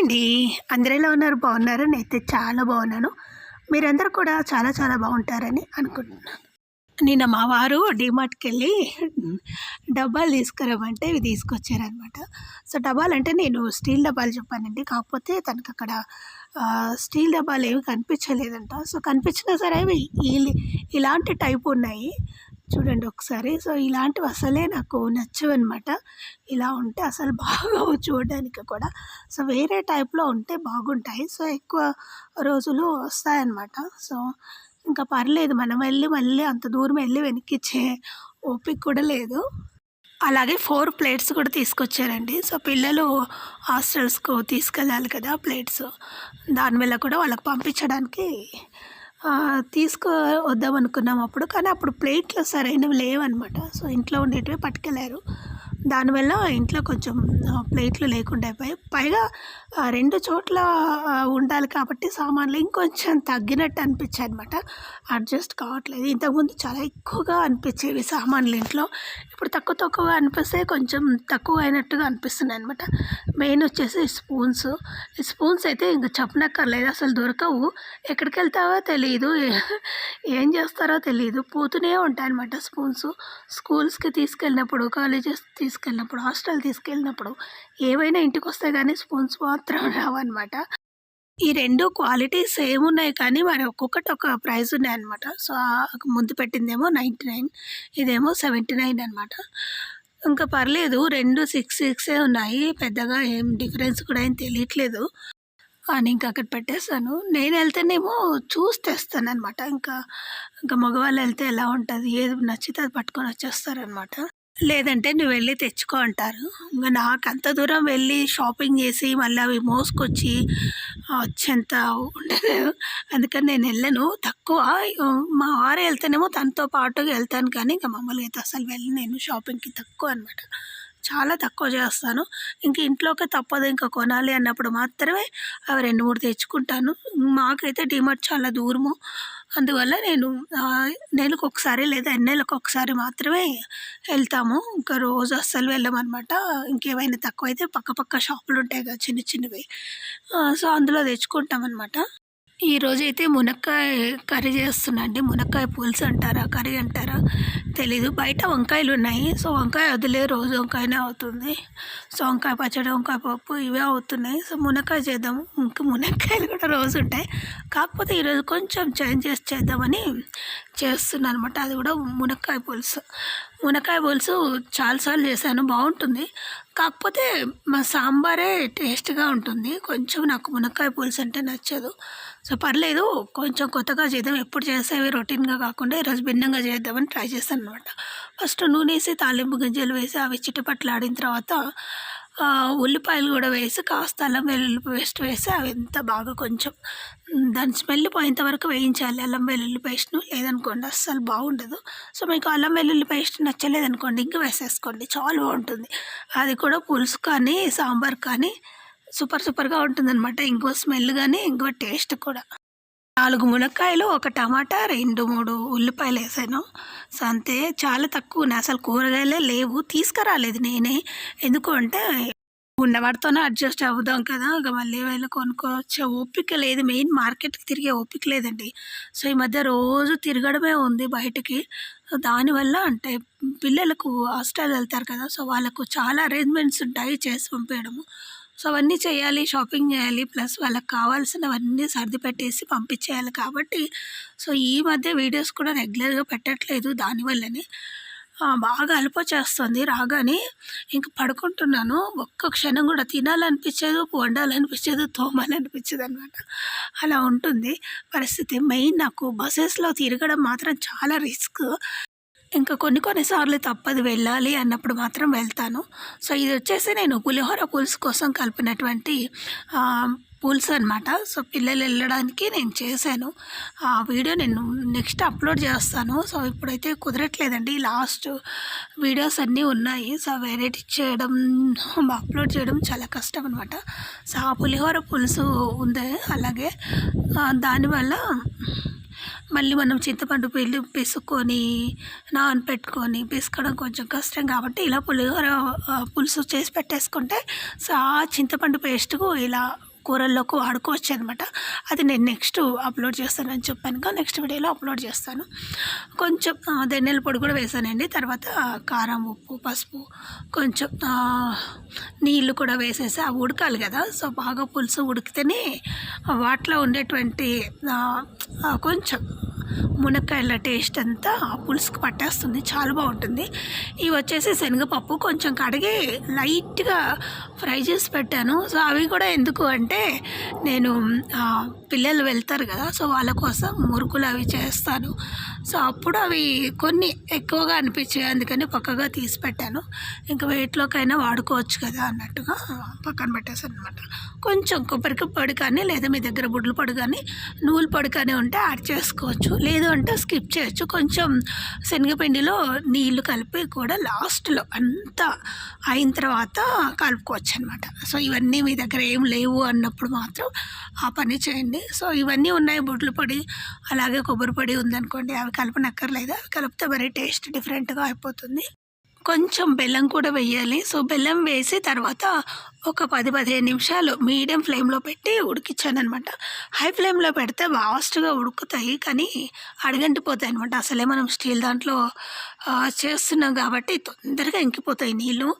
అండి అందరూ ఎలా ఉన్నారు? బాగున్నారు? నేనైతే చాలా బాగున్నాను. మీరందరూ కూడా చాలా చాలా బాగుంటారని అనుకుంటున్నాను. నిన్న మా వారు డిమార్ట్కి వెళ్ళి డబ్బాలు తీసుకురమ్మంటే ఇవి తీసుకొచ్చారనమాట సో డబ్బాలు అంటే నేను స్టీల్ డబ్బాలు చెప్పానండి. కాకపోతే తనకు అక్కడ స్టీల్ డబ్బాలు ఏవి కనిపించలేదంట. సో కనిపించినా సరే అవి ఇలాంటి టైప్ ఉన్నాయి. చూడండి ఒకసారి. సో ఇలాంటివి అసలే నాకు నచ్చవు అనమాట ఇలా ఉంటే అసలు బాగా చూడడానికి కూడా. సో వేరే టైప్లో ఉంటే బాగుంటాయి. సో ఎక్కువ రోజులు వస్తాయన్నమాట. సో ఇంకా పర్లేదు. మనం వెళ్ళి మళ్ళీ అంత దూరం వెళ్ళి వెనక్కిచ్చే ఓపిక కూడా లేదు. అలాగే ఫోర్ ప్లేట్స్ కూడా తీసుకొచ్చారండి. సో పిల్లలు హాస్టల్స్కు తీసుకెళ్ళాలి కదా ప్లేట్స్. దానివల్ల కూడా వాళ్ళకి పంపించడానికి తీసుకో వద్దాం అనుకున్నాం అప్పుడు కానీ అప్పుడు ప్లేట్లు సరైనవి లేవన్నమాట. సో ఇంట్లో ఉండేటివి పట్టుకెళ్ళారు దానివల్ల ఇంట్లో కొంచెం ప్లేట్లు లేకుండా అయిపోయాయి పైగా రెండు చోట్ల ఉండాలి కాబట్టి సామాన్లు ఇంకొంచెం తగ్గినట్టు అనిపించాయి అనమాట అడ్జస్ట్ కావట్లేదు. ఇంతకుముందు చాలా ఎక్కువగా అనిపించేవి సామాన్లు ఇంట్లో. ఇప్పుడు తక్కువ తక్కువగా అనిపిస్తే కొంచెం తక్కువ అయినట్టుగా అనిపిస్తున్నాయి అనమాట మెయిన్ వచ్చేసి స్పూన్స్. ఈ స్పూన్స్ అయితే ఇంకా చెప్పనక్కర్లేదు. అసలు దొరకవు. ఎక్కడికి వెళ్తావో తెలియదు ఏం చేస్తారో తెలియదు పోతూనే ఉంటాయి అనమాట స్పూన్స్. స్కూల్స్కి తీసుకెళ్ళినప్పుడు కాలేజెస్ తీసుకు తీసుకెళ్ళినప్పుడు హాస్టల్ తీసుకెళ్ళినప్పుడు ఏవైనా ఇంటికి వస్తే కానీ స్పూన్స్ మాత్రం రావన్నమాట. ఈ రెండు క్వాలిటీ సేమ్ ఉన్నాయి కానీ మరి ఒక్కొక్కటి ఒక ప్రైస్ ఉన్నాయన్నమాట సో ముందు పెట్టిందేమో నైంటీ నైన్ ఇదేమో సెవెంటీ నైన్ అనమాట ఇంకా పర్లేదు రెండు సిక్స్ సిక్సే ఉన్నాయి. పెద్దగా ఏం డిఫరెన్స్ కూడా ఏం తెలియట్లేదు. అని ఇంకా అక్కడ పెట్టేస్తాను. నేను వెళ్తేనేమో చూసి తెస్తాను అనమాట ఇంకా ఇంకా మగవాళ్ళు వెళ్తే ఎలా ఉంటుంది? ఏది నచ్చితే అది పట్టుకొని వచ్చేస్తారనమాట లేదంటే నువ్వు వెళ్ళి తెచ్చుకో అంటారు. ఇంకా నాకు అంత దూరం వెళ్ళి షాపింగ్ చేసి మళ్ళీ అవి మోసుకొచ్చి వచ్చేంత ఉండదు. అందుకని నేను వెళ్ళను. తక్కువ మా వారు వెళ్తేనేమో తనతో పాటుగా వెళ్తాను కానీ ఇంకా మమ్మల్ని అయితే అసలు వెళ్ళి నేను షాపింగ్కి తక్కువ అనమాట చాలా తక్కువ చేస్తాను. ఇంక ఇంట్లోకి తప్పదు. ఇంకా కొనాలి అన్నప్పుడు మాత్రమే అవి రెండు మూడు తెచ్చుకుంటాను. మాకైతే డిమార్ట్ చాలా దూరము. అందువల్ల నేను నెలకు ఒకసారి లేదా నెలకు ఒకసారి మాత్రమే వెళ్తాము. ఇంకా రోజు అస్సలు వెళ్ళమన్నమాట ఇంకేమైనా తక్కువ అయితే పక్క పక్క షాపులు ఉంటాయి కదా చిన్న చిన్నవి. సో అందులో తెచ్చుకుంటాం అనమాట అయితే మునక్కాయ కర్రీ చేస్తున్నా అండి. మునక్కాయ పులుసు అంటారా కర్రీ అంటారా? తెలీదు. బయట వంకాయలు ఉన్నాయి. సో వంకాయ వదిలే రోజు వంకాయనే అవుతుంది. సో వంకాయ పచ్చడి వంకాయ పప్పు ఇవే అవుతున్నాయి. సో మునక్కాయ చేద్దాము ఇంకా మునక్కాయలు కూడా రోజు ఉంటాయి. కాకపోతే ఈరోజు కొంచెం చేంజ్ చేసి చేద్దామని చేస్తున్నాను అనమాట అది కూడా మునక్కాయ పులుసు. మునక్కాయ పులుసు చాలాసార్లు చేశాను. బాగుంటుంది. కాకపోతే మా సాంబారే టేస్ట్గా ఉంటుంది. కొంచెం నాకు మునక్కాయ పులుసు అంటే నచ్చదు. సో పర్లేదు. కొంచెం కొత్తగా చేద్దాం. ఎప్పుడు చేసేవి రొటీన్గా కాకుండా ఈరోజు భిన్నంగా చేద్దామని ట్రై చేస్తాను అనమాట ఫస్ట్ నూనె వేసి తాలింపు గింజలు వేసి అవి చిట్టుపట్లు ఆడిన తర్వాత ఉల్లిపాయలు కూడా వేసి కాస్త అల్లం వెల్లుల్లి పేస్ట్ వేసి అవి ఎంత బాగా కొంచెం దాని స్మెల్ పోయేంత వరకు వేయించాలి. అల్లం వెల్లుల్లి పేస్ట్ను లేదనుకోండి అస్సలు బాగుండదు. సో మీకు అల్లం వెల్లుల్లి పేస్ట్ నచ్చలేదనుకోండి ఇంకా వేసేసుకోండి. చాలా బాగుంటుంది. అది కూడా పులుసు కానీ సాంబార్ కానీ సూపర్ సూపర్గా ఉంటుందన్నమాట. ఇంకో స్మెల్ కానీ ఇంకో టేస్ట్ కూడా. నాలుగు మునక్కాయలు ఒక టమాటా రెండు మూడు ఉల్లిపాయలు వేసాను. సో అంతే చాలా తక్కువ ఉన్నాయి. అసలు కూరగాయలే లేవు. తీసుకురాలేదు నేనే. ఎందుకు అంటే ఉన్నవాడితోనే అడ్జస్ట్ అవుదాం కదా. ఇంకా మళ్ళీ వెళ్ళి కొనుక్కోవచ్చే ఓపిక లేదు. మెయిన్ మార్కెట్కి తిరిగే ఓపిక లేదండి. సో ఈ మధ్య రోజు తిరగడమే ఉంది బయటికి. దానివల్ల అంటే పిల్లలకు హాస్టల్ వెళ్తారు కదా. సో వాళ్ళకు చాలా అరేంజ్మెంట్స్ ఉంటాయి చేసి పంపేయడము. సో అవన్నీ చేయాలి షాపింగ్ చేయాలి ప్లస్ వాళ్ళకి కావాల్సినవన్నీ సర్ది పెట్టేసి పంపించేయాలి కాబట్టి సో ఈ మధ్య వీడియోస్ కూడా రెగ్యులర్గా పెట్టట్లేదు దానివల్లనే బాగా అలిపోచేస్తుంది రాగానే ఇంక పడుకుంటున్నాను. ఒక్క క్షణం కూడా తినాలనిపించదు వండాలనిపించదు తోమాలనిపించదు అనమాట అలా ఉంటుంది. పరిస్థితి మెయిన్ నాకు బస్సెస్లో తిరగడం మాత్రం చాలా రిస్క్. ఇంకా కొన్ని కొన్నిసార్లు తప్పదు వెళ్ళాలి అన్నప్పుడు మాత్రం వెళ్తాను. సో ఇది వచ్చేసి నేను పులిహోర పులుసు కోసం కలిపినటువంటి పులుసు అనమాట సో పిల్లలు వెళ్ళడానికి నేను చేశాను. ఆ వీడియో నేను నెక్స్ట్ అప్లోడ్ చేస్తాను. సో ఇప్పుడైతే కుదరట్లేదండి. లాస్ట్ వీడియోస్ అన్నీ ఉన్నాయి. సో వెరైటీ చేయడం అప్లోడ్ చేయడం చాలా కష్టం అనమాట సో ఆ పులిహోర పులుసు ఉంది. అలాగే దానివల్ల మళ్ళీ మనం చింతపండు పిల్లి పిసుక్కొని నానపెట్టుకొని పిసకడం కొంచెం కష్టం కాబట్టి ఇలా పులిహోర పులుసు చేసి పెట్టేసుకుంటే సో ఆ చింతపండు పేస్ట్కు ఇలా కూరల్లోకి వాడుకోవచ్చు అనమాట అది నేను నెక్స్ట్ అప్లోడ్ చేస్తానని చెప్పాను నెక్స్ట్ వీడియోలో అప్లోడ్ చేస్తాను. కొంచెం ధనియాల పొడి కూడా వేసానండి. తర్వాత కారం ఉప్పు పసుపు కొంచెం నీళ్ళు కూడా వేసేసి అవి ఉడకాలి కదా. సో బాగా పులుసు ఉడికితేనే వాటిలో ఉండేటువంటి కొంచెం మునక్కాయల టేస్ట్ అంతా ఆ పులుసుకు పట్టేస్తుంది. చాలా బాగుంటుంది. ఇవి వచ్చేసి శనగపప్పు. కొంచెం కడిగి లైట్గా ఫ్రై చేసి పెట్టాను. సో అవి కూడా ఎందుకు అంటే నేను పిల్లలు వెళ్తారు కదా సో వాళ్ళ కోసం మురుకులు అవి చేస్తాను. సో అప్పుడు అవి కొన్ని ఎక్కువగా అనిపించాయి అందుకని పక్కగా తీసి పెట్టాను. ఇంకా వెయిట్లోకైనా వాడుకోవచ్చు కదా అన్నట్టుగా పక్కన పెట్టేసాను అనమాట కొంచెం కొబ్బరికి పొడి కానీ లేదా మీ దగ్గర గుడ్లు పొడి కానీ నూలు పొడి కానీ ఉంటే యాడ్ చేసుకోవచ్చు. లేదు అంటే స్కిప్ చేయొచ్చు. కొంచెం శనగపిండిలో నీళ్ళు కలిపి కూడా లాస్ట్లో అంతా అయిన తర్వాత కలుపుకోవచ్చు అనమాట సో ఇవన్నీ మీ దగ్గర ఏం లేవు అన్నప్పుడు మాత్రం ఆ పని చేయండి. సో ఇవన్నీ ఉన్నాయి బుడ్ల పొడి. అలాగే కొబ్బరి పొడి ఉందనుకోండి. అవి కలపనక్కర్లేదు. అవి కలిపితే మరి టేస్ట్ డిఫరెంట్గా అయిపోతుంది. కొంచెం బెల్లం కూడా వేయాలి. సో బెల్లం వేసి తర్వాత ఒక పది పదిహేను నిమిషాలు మీడియం ఫ్లేమ్లో పెట్టి ఉడికించాను అనమాట హై ఫ్లేమ్లో పెడితే ఫాస్ట్గా ఉడుకుతాయి. కానీ అడగంటిపోతాయి అనమాట అసలే మనం స్టీల్ దాంట్లో చేస్తున్నాం కాబట్టి తొందరగా ఇంకిపోతాయి నీళ్ళు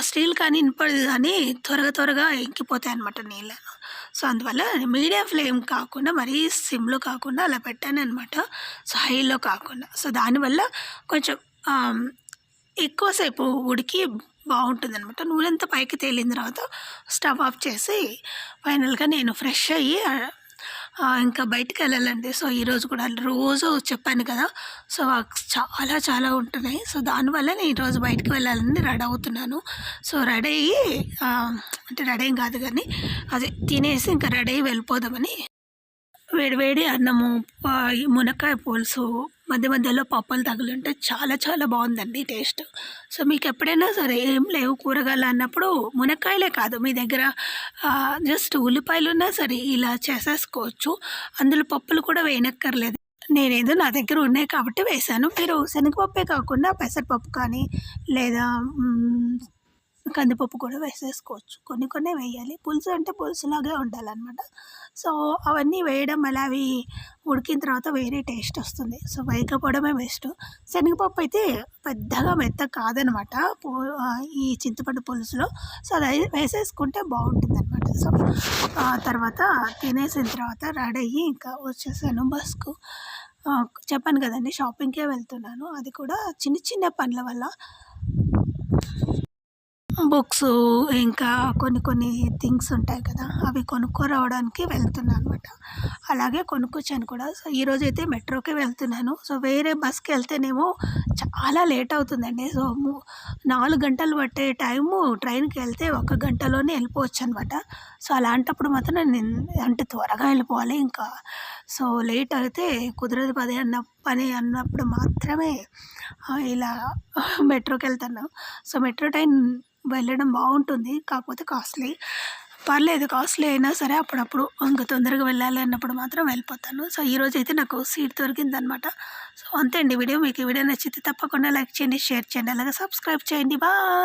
స్టీల్ కానీ ఇనపడదు కానీ త్వరగా త్వరగా ఇంకిపోతాయి అనమాట నీళ్ళను. సో అందువల్ల మీడియం ఫ్లేమ్ కాకుండా మరీ సిమ్లో కాకుండా అలా పెట్టాను అనమాట సో హైలో కాకుండా. సో దానివల్ల కొంచెం ఎక్కువసేపు ఉడికి బాగుంటుంది అనమాట నూనెంతా పైకి తేలిన తర్వాత స్టవ్ ఆఫ్ చేసి ఫైనల్గా నేను ఫ్రెష్ అయ్యి ఇంకా బయటికి వెళ్ళాలండి సో ఈరోజు కూడా రోజు చెప్పాను కదా. సో చాలా చాలా ఉంటున్నాయి. సో దానివల్ల నేను ఈరోజు బయటికి వెళ్ళాలని రెడీ అవుతున్నాను. సో రెడీ అయ్యి అంటే రెడీ ఏం కాదు కానీ అదే తినేసి ఇంకా రెడీ అయ్యి వెళ్ళిపోదామని వేడివేడి అన్నము మునక్కాయ పులుసు మధ్య మధ్యలో పప్పులు తగులుంటే చాలా చాలా బాగుందండి టేస్ట్. సో మీకు ఎప్పుడైనా సరే ఏం లేవు కూరగాయలు అన్నప్పుడు మునక్కాయలే కాదు మీ దగ్గర జస్ట్ ఉల్లిపాయలు ఉన్నా సరే ఇలా చేసేసుకోవచ్చు. అందులో పప్పులు కూడా వేయనక్కర్లేదు. నేనేదో నా దగ్గర ఉన్నాయి కాబట్టి వేశాను. మీరు శనగపప్పే కాకుండా పెసరపప్పు కానీ లేదా కందిపప్పు కూడా వేసేసుకోవచ్చు. కొన్ని కొన్ని వేయాలి. పులుసు అంటే పులుసులాగే ఉండాలన్నమాట. సో అవన్నీ వేయడం వల్ల అవి ఉడికిన తర్వాత వేరే టేస్ట్ వస్తుంది. సో వేయకపోవడమే బెస్ట్ శనగపప్పు అయితే పెద్దగా మెత్త కాదనమాట ఈ చింతపండు పులుసులో. సో అది వేసేసుకుంటే బాగుంటుంది అనమాట సో ఆ తర్వాత తినేసిన తర్వాత రెడీ అయ్యి ఇంకా వచ్చేసాను బస్కు. చెప్పాను కదండి షాపింగ్కే వెళ్తున్నాను. అది కూడా చిన్న చిన్న పనుల వల్ల. బుక్స్ ఇంకా కొన్ని కొన్ని థింగ్స్ ఉంటాయి కదా అవి కొనుక్కోరావడానికి వెళ్తున్నాను అనమాట అలాగే కొనుక్కొచ్చాను కూడా. సో ఈరోజు అయితే మెట్రోకే వెళ్తున్నాను. సో వేరే బస్కి వెళ్తేనేమో చాలా లేట్ అవుతుందండి. సో నాలుగు గంటలు పట్టే టైము ట్రైన్కి వెళ్తే ఒక గంటలోనే వెళ్ళిపోవచ్చు అనమాట సో అలాంటప్పుడు మాత్రం నేను అంటే త్వరగా వెళ్ళిపోవాలి ఇంకా. సో లేట్ అయితే కుదరదు పది అన్న పని అన్నప్పుడు మాత్రమే ఇలా మెట్రోకి వెళ్తాను సో మెట్రో ట్రైన్ వెళ్ళడం బాగుంటుంది. కాకపోతే కాస్ట్లీ. పర్లేదు కాస్ట్లీ అయినా సరే అప్పుడప్పుడు ఇంకా తొందరగా వెళ్ళాలి అన్నప్పుడు మాత్రం వెళ్ళిపోతాను. సో ఈరోజు అయితే నాకు సీట్ దొరికిందనమాట సో అంతే అండి. వీడియో మీకు ఈ వీడియో నచ్చితే తప్పకుండా లైక్ చేయండి షేర్ చేయండి అలాగే సబ్స్క్రైబ్ చేయండి. బాయ్!